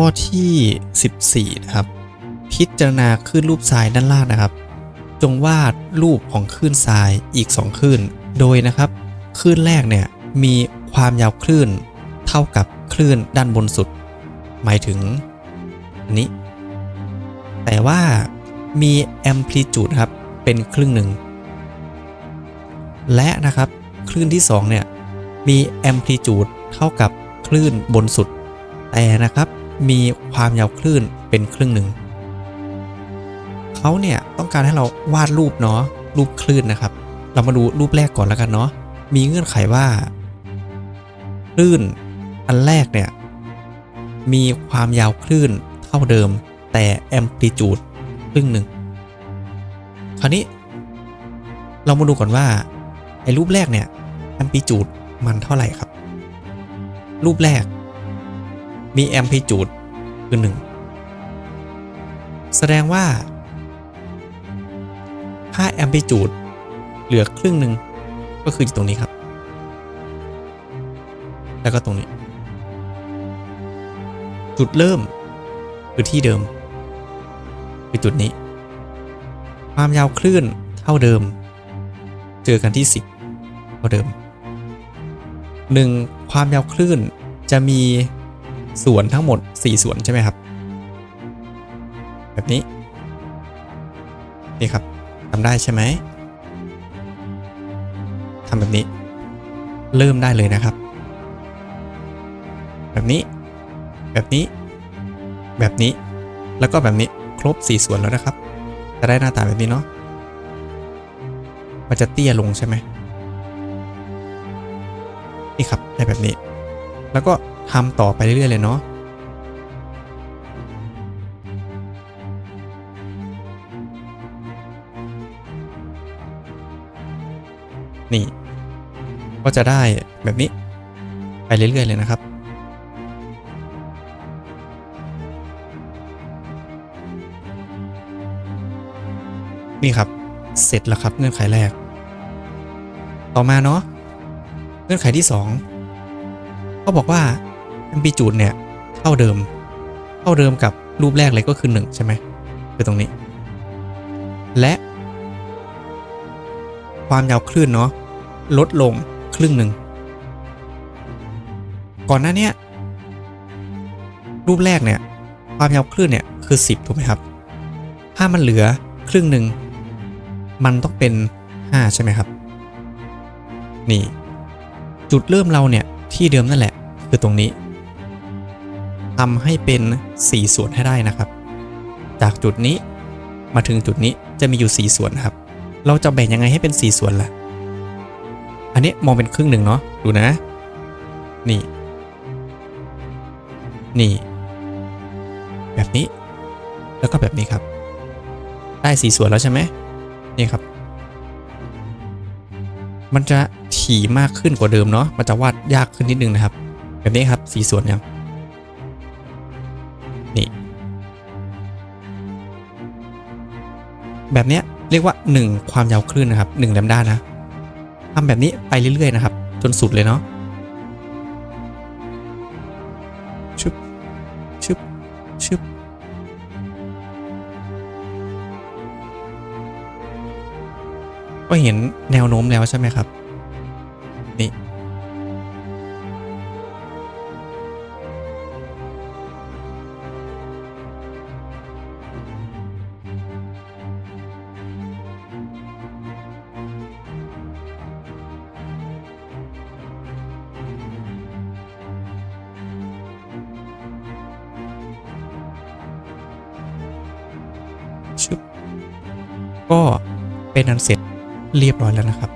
ข้อที่ 14 นะครับ พิจารณาคลื่นรูปทรายด้านล่างนะครับ จงวาดรูปของคลื่นทรายอีก 2คลื่น โดยนะครับคลื่นแรกเนี่ยมีความยาวคลื่นเท่ากับคลื่นด้านบนสุด หมายถึงอันนี้ แต่ว่ามีแอมพลีจูดครับเป็นครึ่งหนึ่ง และนะครับคลื่นที่2เนี่ยมีแอมพลีจูดเท่ากับคลื่นบนสุด แต่นะครับ มีความยาวคลื่นเป็นครึ่งหนึ่งเขาเนี่ยต้องการให้เราวาดรูปเนาะรูปคลื่นนะครับ เรามาดูรูปแรกก่อนแล้วกันเนาะมีเงื่อนไขว่าคลื่นอันแรกเนี่ยมีความยาวคลื่นเท่าเดิม แต่แอมพลีจูดครึ่งหนึ่งคราวนี้ เรามาดูก่อนว่าไอ้รูปแรกเนี่ยแอมพลีจูดมันเท่าไหร่ครับ รูปแรก มีแอมพลีจูดคือหนึ่งแสดงว่าถ้าแอมพลีจูดเหลือครึ่งหนึ่งก็คืออยู่ตรงนี้ครับ แล้วก็ตรงนี้ จุดเริ่มคือที่เดิมคือจุดนี้ ความยาวคลื่นเท่าเดิม เจอกันที่ 10เท่าเดิม 1. ความยาวคลื่นจะมี ส่วนทั้งหมด 4ส่วนใช่ไหมครับ แบบนี้ นี่ครับทำได้ใช่ไหมทำแบบนี้ เริ่มได้เลยนะครับ แบบนี้ แบบนี้ แบบนี้ แล้วก็แบบนี้ครบ 4 ส่วนแล้วนะครับ จะได้หน้าตาแบบนี้เนาะมันจะเตี้ยลงใช่ไหมนี่ครับได้แบบนี้ แล้วก็ ทำต่อไปเรื่อยๆเลยเนาะนี่ ก็จะได้แบบนี้ ไปเรื่อยๆเลยนะครับ นี่ครับ เสร็จแล้วครับเงื่อนไขแรก ต่อมาเนาะเงื่อนไขที่2เขาบอกว่า amplitude เนี่ยเท่าเดิม เท่าเดิมกับรูปแรกเลยก็คือ 1 ใช่ไหมคือตรงนี้ และ ความยาวคลื่นเนาะลดลงครึ่งหนึ่ง ก่อนหน้าเนี้ยรูปแรกเนี่ยความยาวคลื่นเนี่ยคือ 10 ถูกไหมครับ ถ้ามันเหลือครึ่งหนึ่ง มันต้องเป็น 5 ใช่ไหมครับ นี่ จุดเริ่มเราเนี่ยที่เดิมนั่นแหละ คือตรงนี้ ทำให้เป็น 4 ส่วนให้ได้นะครับ จากจุดนี้มาถึงจุดนี้จะมีอยู่ 4 ส่วนครับ เราจะแบ่งยังไงให้เป็น 4 ส่วนล่ะ อันนี้มองเป็นครึ่งหนึ่งเนาะดูนะ นี่ นี่ แบบนี้ แล้วก็แบบนี้ครับ ได้สี่ส่วนแล้วใช่ไหมนี่ครับ มันจะถี่มากขึ้นกว่าเดิมเนาะมันจะวาดยากขึ้นนิดนึงนะครับ แบบนี้ครับสี่ส่วนยังนี่ แบบนี้เรียกว่า 1 ความยาวคลื่นนะครับ1แลมด้านะทำแบบนี้ไปเรื่อยๆนะครับ จนสุดเลยเนาะชึบชึบชึบก็เห็นแนวโน้มแล้วใช่ไหมครับ ก็เป็นอันเสร็จเรียบร้อยแล้วนะครับ